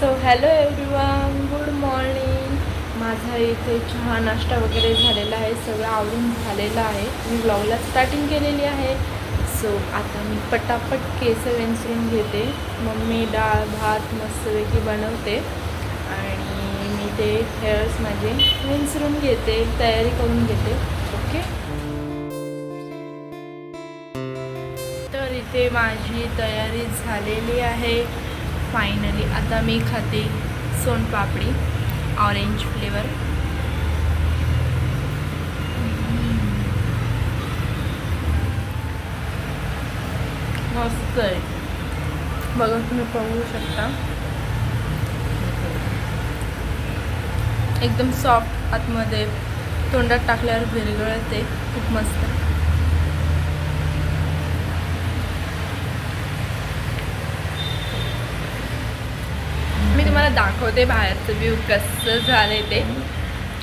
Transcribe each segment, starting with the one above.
So hello everyone good morning माझा इथे चहा नाश्ता वगैरे झालेला आहे सगळं आवडून झालेलं आहे. मी ब्लॉगला स्टार्टिंग केलेली आहे. सो आता मी पटापट केस वेंचरून घेते. मम्मी डाळ भात मस्तपैकी बनवते. आणि मी ते हेअर्स माझे विंचरून घेते तयारी करून घेते. ओके तर इथे माझी तयारी झालेली आहे. फायनली आता मी खाते सोनपापडी ऑरेंज फ्लेवर मस्त आहे. बघा तुम्ही पाहू शकता. एकदम सॉफ्ट आतमध्ये तोंडात टाकल्यावर विरघळते. खूप मस्त. मी तुम्हाला दाखवते बाहेरचं व्ह्यू कसं झालंय ते.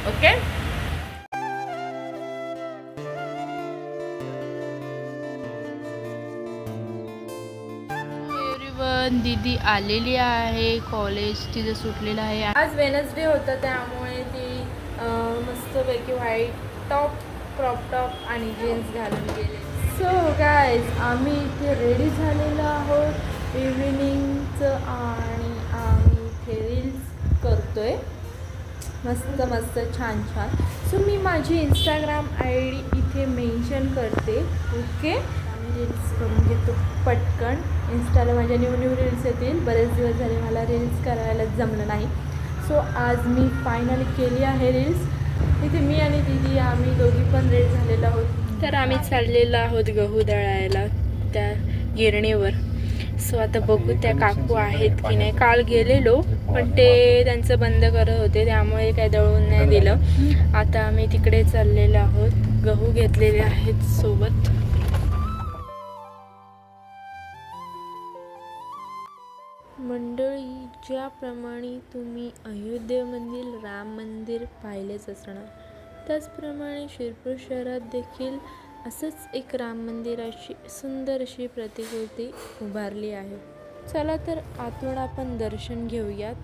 ओके दीदी आलेली आहे. कॉलेज तिचं सुटलेलं आहे. आज वेनसडे होता त्यामुळे ती मस्तपैकी व्हाईट टॉप क्रॉप टॉप आणि जीन्स घालून गेले. सो गायज आम्ही इथे रेडी झालेलो आहोत. इव्हिनिंगचं इथे रील्स करतोय. मस्त मस्त छान छान. सो मी माझी इंस्टाग्राम आय डी इथे मेन्शन करते. ओके आम्ही रील्स करून म्हणजे घेतो पटकन. इन्स्टाला माझ्या न्यू न्यू रील्स येतील. बरेच दिवस झाले मला रील्स करायला जमलं नाही. सो आज मी फायनली केली आहे रील्स इथे मी आणि दीदी आम्ही दोघी पण रेड झालेलो आहोत. तर आम्ही चाललेलो आहोत गहू दळायला त्या गिरणीवर. सो आता बघू त्या काकू आहेत की नाही. काल गेलेलो पण ते त्यांचं बंद करत होते त्यामुळे काय दळून नाही दिलं. आता आम्ही तिकडे चाललेलो आहोत. गहू घेतलेले आहेत सोबत. मंडळी ज्याप्रमाणे तुम्ही अयोध्येमधील राम मंदिर पाहिलेच असणार. त्याचप्रमाणे शिरपूर शहरात देखील असंच एक राम मंदिराची सुंदर अशी प्रतिकृती उभारली आहे. चला तर आतून आपण दर्शन घेऊयात.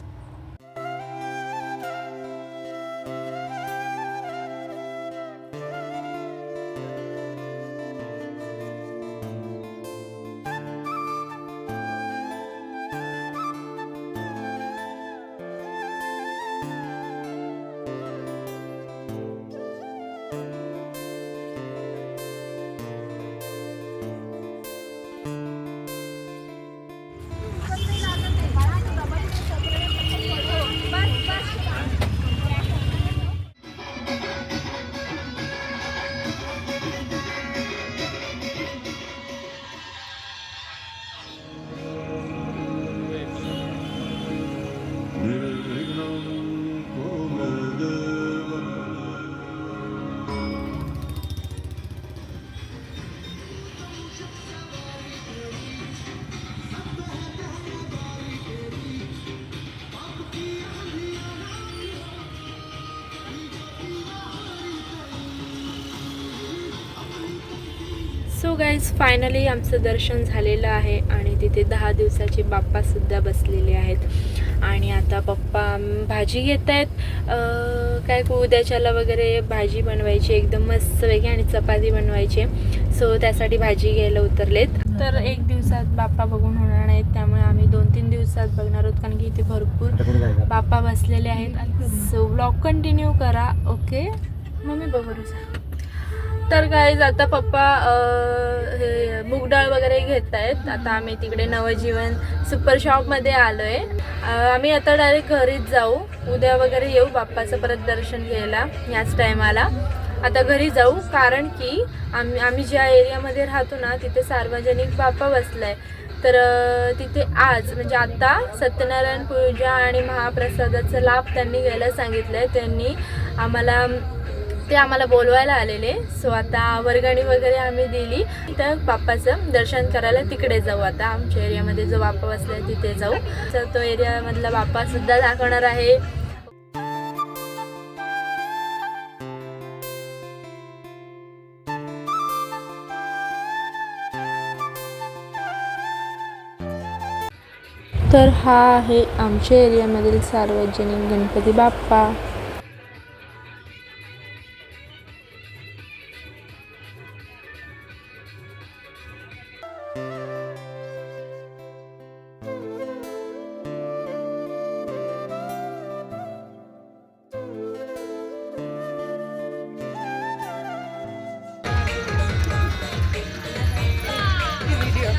गाईज फायनली आमचं दर्शन झालेलं आहे आणि तिथे दहा दिवसाचे बाप्पासुद्धा बसलेले आहेत. आणि आता पप्पा भाजी घेत आहेत. काय उद्याच्याला वगैरे भाजी बनवायची एकदम मस्तपैकी आणि चपाती बनवायची. सो त्यासाठी भाजी घ्यायला उतरलेत. तर एक दिवसात बाप्पा बघून होणार नाहीत त्यामुळे आम्ही दोन तीन दिवसात बघणार आहोत कारण की इथे भरपूर बाप्पा बसलेले आहेत. सो ब्लॉग कंटिन्यू करा ओके मग मी बघू. तर काय आता पप्पा हे मूग डाळ वगैरे घेत आहेत आता आम्ही तिकडे नवजीवन सुपर शॉपमध्ये आलो आहे आम्ही आता डायरेक्ट घरीच जाऊ. उद्या वगैरे येऊ बाप्पाचं परत दर्शन घ्यायला याच टायमाला आता घरी जाऊ कारण की आम्ही आम्ही ज्या एरियामध्ये राहतो ना तिथे सार्वजनिक बाप्पा बसलाय. तर तिथे आज म्हणजे आता सत्यनारायण पूजा आणि महाप्रसादाचा लाभ त्यांनी घ्यायला सांगितलं आहे त्यांनी आम्हाला ते आम्हाला बोलवायला आलेले. सो आता वर्गणी वगैरे आम्ही दिली. तर बाप्पाचं दर्शन करायला तिकडे जाऊ. आता आमच्या एरियामध्ये जो बाप्पा बसलाय तिथे जाऊ. तर तो एरियामधला बाप्पा सुद्धा दाखवणार आहे. तर हा आहे आमच्या एरियामधील सार्वजनिक Ganpati Bappa.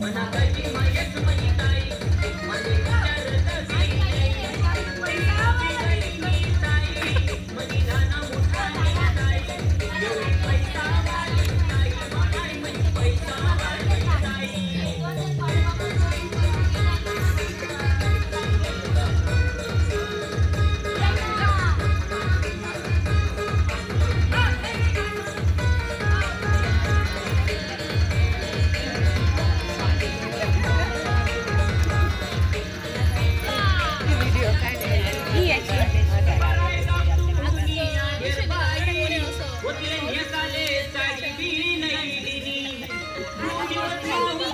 but not that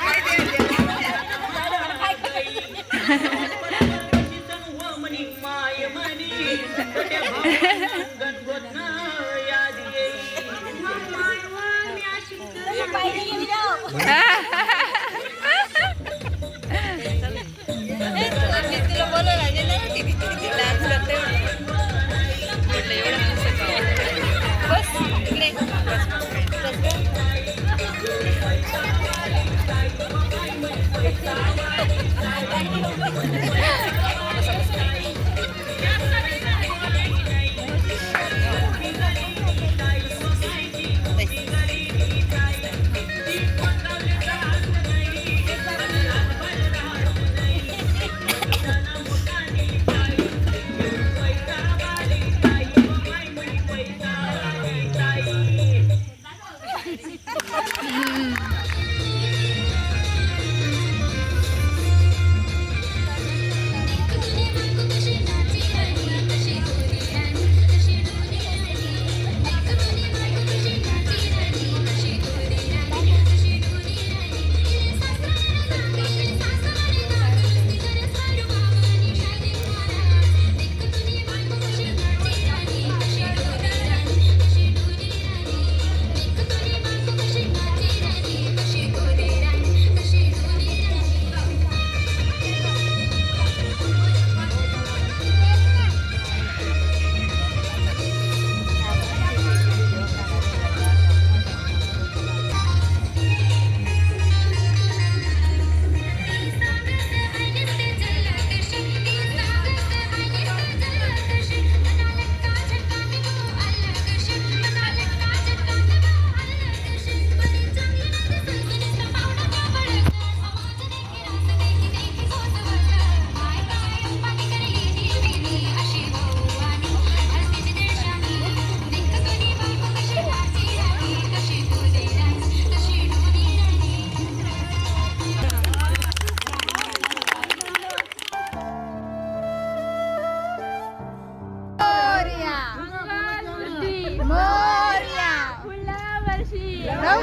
i Ha ha ha.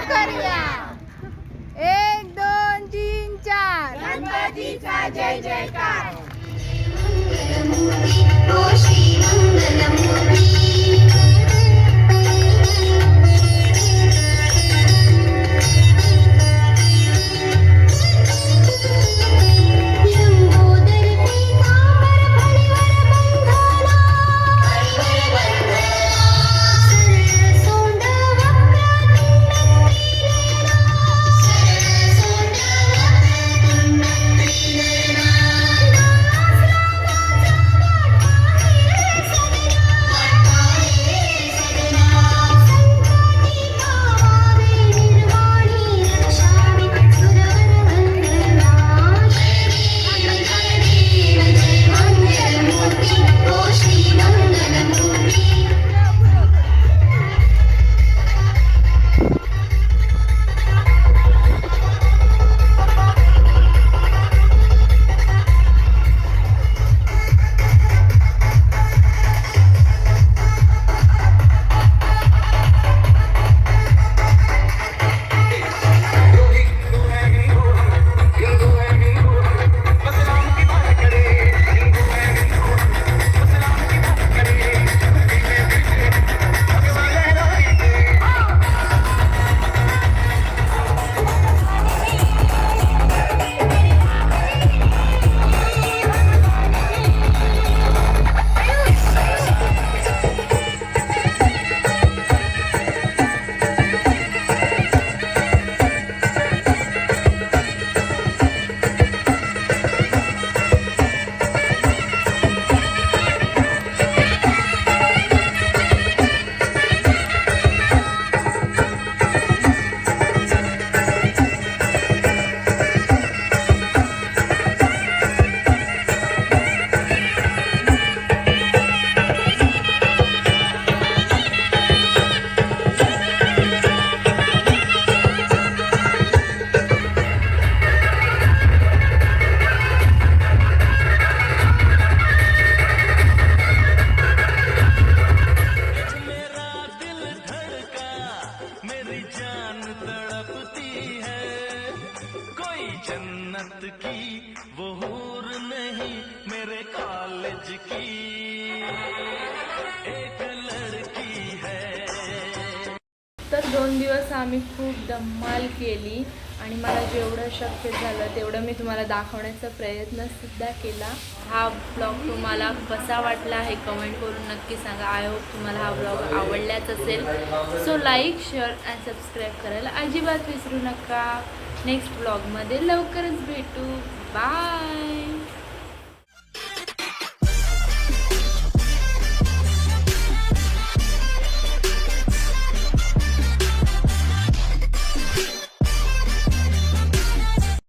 करूया. एक दोन तीन चार. गणपतीचा जय जयकार. जान तड़पती है। कोई जन्नत की वो हूर नहीं मेरे कॉलेज की। एक लड़की है। तर दोन दिवस आम्ही खूप धम्माल केली. आणि मला जेवढं शक्य झालं तेवढं मी तुम्हाला दाखवण्याचा प्रयत्नसुद्धा केला. हा ब्लॉग तुम्हाला कसा वाटला हे कमेंट करून नक्की सांगा. आय होप तुम्हाला हा ब्लॉग आवडलाच असेल. So like share and subscribe करायला अजिबात विसरू नका. नेक्स्ट ब्लॉगमध्ये लवकरच भेटू. बाय